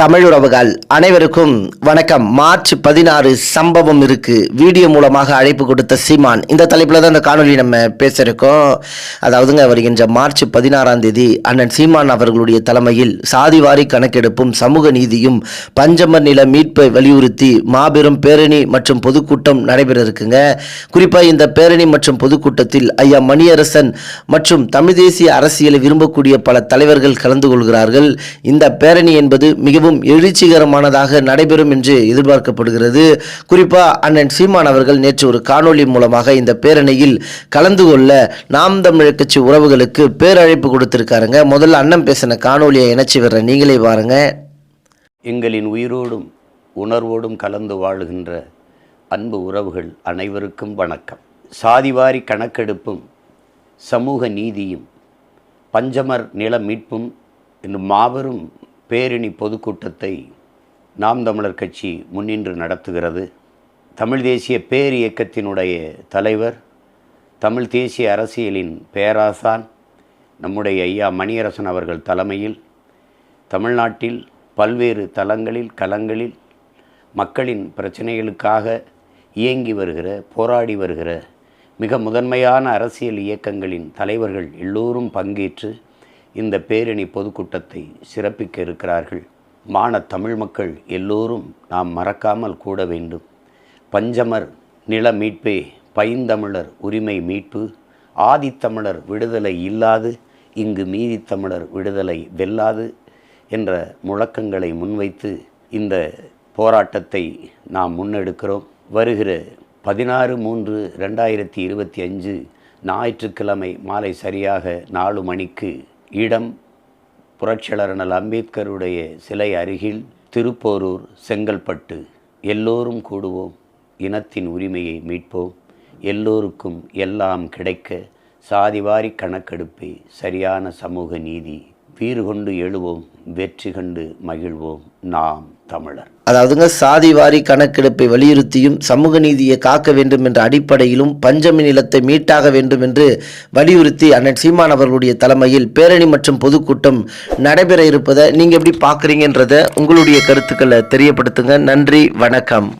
தமிழுறவுகள் அனைவருக்கும் வணக்கம். மார்ச் பதினாறு சம்பவம் இருக்கு. வீடியோ மூலமாக அழைப்பு கொடுத்த சீமான். இந்த தலைப்பில் தான் இந்த காணொலி நம்ம பேசியிருக்கோம் அதாவதுங்க வருகின்ற மார்ச் பதினாறாம் தேதி அண்ணன் சீமான் அவர்களுடைய தலைமையில் சாதிவாரி கணக்கெடுப்பும் சமூக நீதியும் பஞ்சமர் நில மீட்பை வலியுறுத்தி மாபெரும் பேரணி மற்றும் பொதுக்கூட்டம் நடைபெற இருக்குங்க. குறிப்பாக இந்த பேரணி மற்றும் பொதுக்கூட்டத்தில் ஐயா மணியரசன் மற்றும் தமிழ் தேசிய அரசியலை விரும்பக்கூடிய பல தலைவர்கள் கலந்து கொள்கிறார்கள். இந்த பேரணி என்பது மிகவும் எழுச்சிகரமானதாக நடைபெறும் என்று எதிர்பார்க்கப்படுகிறது. குறிப்பாக அண்ணன் சீமான் அவர்கள் நேற்று ஒரு காணொளி மூலமாக இந்த பேரணியில் கலந்து கொள்ள நாம் தமிழர் கட்சி உறவுகளுக்கு பேரழைப்பு கொடுத்திருக்காருங்க. முதல்ல அண்ணன் பேசின காணொலியை இணைச்சி வர்ற நீங்களே பாருங்க. எங்களின் உயிரோடும் உணர்வோடும் கலந்து வாழுகின்ற அன்பு உறவுகள் அனைவருக்கும் வணக்கம். சாதிவாரி கணக்கெடுப்பும் சமூக நீதியும் பஞ்சமர் நில மீட்பும் என்னும் மாபெரும் பேரணி பொதுக்கூட்டத்தை நாம் தமிழர் கட்சி முன்னின்று நடத்துகிறது. தமிழ் தேசிய பேர் இயக்கத்தினுடைய தலைவர் தமிழ் தேசிய அரசியலின் பேராசான் நம்முடைய ஐயா மணியரசன் அவர்கள் தலைமையில் தமிழ்நாட்டில் பல்வேறு தளங்களில் களங்களில் மக்களின் பிரச்சனைகளுக்காக இயங்கி வருகிற போராடி வருகிற மிக முதன்மையான அரசியல் இயக்கங்களின் தலைவர்கள் எல்லோரும் பங்கேற்று இந்த பேரணி பொதுக்கூட்டத்தை சிறப்பிக்க இருக்கிறார்கள். மான தமிழ் மக்கள் எல்லோரும் நாம் மறக்காமல் கூட வேண்டும். பஞ்சமர் நில மீட்பே பைந்தமிழர் உரிமை மீட்பு ஆதித்தமிழர் விடுதலை இல்லாது இங்கு மீதித்தமிழர் விடுதலை வெல்லாது என்ற முழக்கங்களை முன்வைத்து இந்த போராட்டத்தை நாம் முன்னெடுக்கிறோம். வருகிற பதினாறு மூன்று ரெண்டாயிரத்தி இருபத்தி அஞ்சு ஞாயிற்றுக்கிழமை மாலை சரியாக நாலு மணிக்கு இடம் புரட்சியாளர் அம்பேத்கருடைய சிலை அருகில் திருப்போரூர் செங்கல்பட்டு. எல்லோரும் கூடுவோம். இனத்தின் உரிமையை மீட்போம். எல்லோருக்கும் எல்லாம் கிடைக்க சாதிவாரி கணக்கெடுப்பே சரியான சமூக நீதி வீறு கொண்டு எழுவோம் வெற்றி கண்டு மகிழ்வோம் நாம் தமிழர். அதாவதுங்க சாதிவாரி கணக்கெடுப்பை வலியுறுத்தியும் சமூக நீதியை காக்க வேண்டும் என்ற அடிப்படையிலும் பஞ்சமி நிலத்தை மீட்டாக வேண்டும் என்று வலியுறுத்தி அண்ணன் சீமான் அவர்களுடைய தலைமையில் பேரணி மற்றும் பொதுக்கூட்டம் நடைபெற இருப்பதை நீங்கள் எப்படி பார்க்குறீங்கன்றத உங்களுடைய கருத்துக்களை தெரியப்படுத்துங்க. நன்றி வணக்கம்.